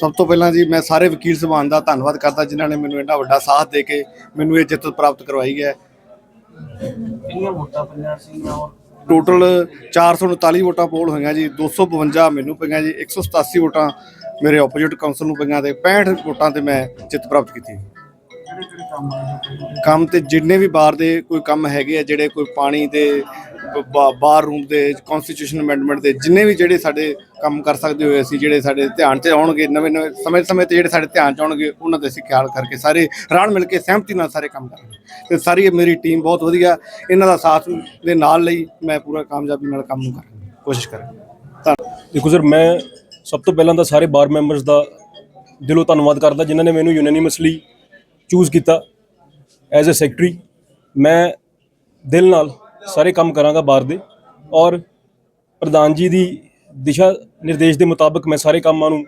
ਸਭ ਤੋਂ ਪਹਿਲਾਂ ਜੀ ਮੈਂ ਸਾਰੇ ਵਕੀਲ ਸਭਾਨ ਦਾ ਧੰਨਵਾਦ ਕਰਦਾ ਜਿਨ੍ਹਾਂ ਨੇ ਮੈਨੂੰ ਇੰਨਾ ਵੱਡਾ ਸਾਥ ਦੇ ਕੇ ਮੈਨੂੰ ਇਹ ਜਿੱਤ ਪ੍ਰਾਪਤ ਕਰਵਾਈ ਹੈ। ਕਿੰਨੀਆਂ ਵੋਟਾਂ ਪਈਆਂ ਸੀ ਔਰ ਟੋਟਲ 439 ਵੋਟਾਂ ਪੋਲ ਹੋਈਆਂ ਜੀ 252 ਮੈਨੂੰ ਪਈਆਂ ਜੀ 187 ਵੋਟਾਂ ਮੇਰੇ ਆਪੋਜੀਟ ਕਾਉਂਸਲ ਨੂੰ ਪਈਆਂ ਤੇ 65 ਵੋਟਾਂ ਤੇ ਮੈਂ ਜਿੱਤ ਪ੍ਰਾਪਤ ਕੀਤੀ। ਕਿਹੜੇ ਕਿਹੜੇ ਕੰਮ ਆਏ ਕੰਮ ਤੇ ਜਿੰਨੇ ਵੀ ਬਾਹਰ ਦੇ ਕੋਈ ਕੰਮ ਹੈਗੇ ਆ ਜਿਹੜੇ ਕੋਈ ਪਾਣੀ ਦੇ ਬ- ਬਾ- ਬਾਰ ਰੂਮ ਦੇ ਕਨਸਟੀਟਿਊਸ਼ਨ ਅਮੈਂਡਮੈਂਟ ਦੇ ਜਿੰਨੇ ਵੀ ਜਿਹੜੇ ਸਾਡੇ ਕੰਮ ਕਰ ਸਕਦੇ ਹੋਏ ਅਸੀਂ ਜਿਹੜੇ ਸਾਡੇ ਧਿਆਨ 'ਚ ਆਉਣਗੇ ਨਵੇਂ ਨਵੇਂ ਸਮੇਂ ਸਮੇਂ ਤੇ ਜਿਹੜੇ ਸਾਡੇ ਧਿਆਨ 'ਚ ਆਉਣਗੇ ਉਹਨਾਂ ਦੇ ਅਸੀਂ ਖਿਆਲ ਕਰਕੇ ਸਾਰੇ ਰਲ ਮਿਲ ਕੇ ਸਹਿਮਤੀ ਨਾਲ ਸਾਰੇ ਕੰਮ ਕਰਾਂਗੇ। ਤੇ ਸਾਰੀ ਇਹ ਮੇਰੀ ਟੀਮ ਬਹੁਤ ਵਧੀਆ ਇਹਨਾਂ ਦਾ ਸਾਥ ਦੇ ਨਾਲ ਲਈ ਮੈਂ ਪੂਰਾ ਕਾਮਯਾਬੀ ਨਾਲ ਕੰਮ ਦੀ ਕੋਸ਼ਿਸ਼ ਕਰਾਂਗਾ। ਧੰਨਵਾਦ। ਦੇਖੋ ਸਰ ਮੈਂ ਸਭ ਤੋਂ ਪਹਿਲਾਂ ਤਾਂ ਸਾਰੇ ਬਾਰ ਮੈਂਬਰਸ ਦਾ ਦਿਲੋਂ ਧੰਨਵਾਦ ਕਰਦਾ ਜਿਨ੍ਹਾਂ ਨੇ ਮੈਨੂੰ ਯੂਨੈਨਿਮਸਲੀ ਚੂਜ਼ ਕੀਤਾ ਐਜ਼ ਅ ਸੈਕਟਰੀ ਮੈਂ ਦਿਲ ਨਾਲ ਸਾਰੇ ਕੰਮ ਕਰਾਂਗਾ ਬਾਰ ਦੇ ਔਰ ਪ੍ਰਧਾਨ ਜੀ ਦੀ ਦਿਸ਼ਾ ਨਿਰਦੇਸ਼ ਦੇ ਮੁਤਾਬਕ ਮੈਂ ਸਾਰੇ ਕੰਮਾਂ ਨੂੰ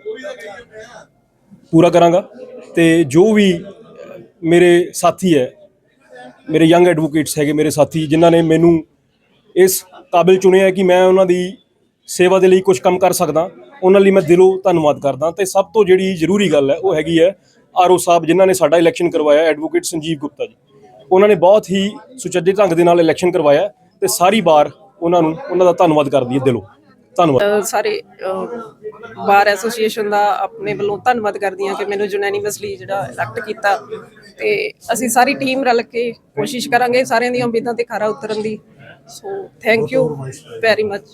ਪੂਰਾ ਕਰਾਂਗਾ ਤੇ ਜੋ ਵੀ ਮੇਰੇ ਸਾਥੀ ਹੈ, ਮੇਰੇ ਯੰਗ ਐਡਵੋਕੇਟਸ ਹੈਗੇ ਮੇਰੇ ਸਾਥੀ ਜਿਨ੍ਹਾਂ ਨੇ ਮੈਨੂੰ ਇਸ ਕਾਬਿਲ ਚੁਣਿਆ ਕਿ ਮੈਂ ਉਹਨਾਂ ਦੀ ਸੇਵਾ ਦੇ ਲਈ ਕੁਝ ਕੰਮ ਕਰ ਸਕਦਾ, ਉਹਨਾਂ ਲਈ ਮੈਂ ਦਿਲੋਂ ਧੰਨਵਾਦ ਕਰਦਾ ਤੇ ਸਭ ਤੋਂ ਜਿਹੜੀ ਜ਼ਰੂਰੀ ਗੱਲ ਹੈ ਉਹ ਹੈਗੀ ਹੈ ਆਰਓ ਸਾਹਿਬ ਜਿਨ੍ਹਾਂ ਨੇ ਸਾਡਾ ਇਲੈਕਸ਼ਨ ਕਰਵਾਇਆ ਐਡਵੋਕੇਟ ਸੰਜੀਵ ਗੁਪਤਾ ਜੀ। ਉਹਨਾਂ ਨੇ ਬਹੁਤ ਹੀ ਸੁਚੱਜੇ ਢੰਗ ਦੇ ਨਾਲ ਇਲੈਕਸ਼ਨ ਕਰਵਾਇਆ ਤੇ ਸਾਰੀ ਵਾਰ ਉਹਨਾਂ ਨੂੰ ਉਹਨਾਂ ਦਾ ਧੰਨਵਾਦ ਕਰਦੀ ਹੈ ਦਿਲੋਂ। ਧੰਨਵਾਦ। ਸਾਰੇ ਬਾਰ ਐਸੋਸੀਏਸ਼ਨ ਦਾ ਆਪਣੇ ਵੱਲੋਂ ਧੰਨਵਾਦ ਕਰਦੀ ਹਾਂ ਕਿ ਮੈਨੂੰ ਯੂਨੈਨਿਮਸਲੀ ਜਿਹੜਾ ਇਲੈਕਟ ਕੀਤਾ। ਤੇ ਅਸੀਂ ਸਾਰੀ ਟੀਮ ਰਲ ਕੇ ਕੋਸ਼ਿਸ਼ ਕਰਾਂਗੇ ਸਾਰਿਆਂ ਦੀਆਂ ਉਮੀਦਾਂ ਤੇ ਖਰਾ ਉਤਰਨ ਦੀ। So thank you very much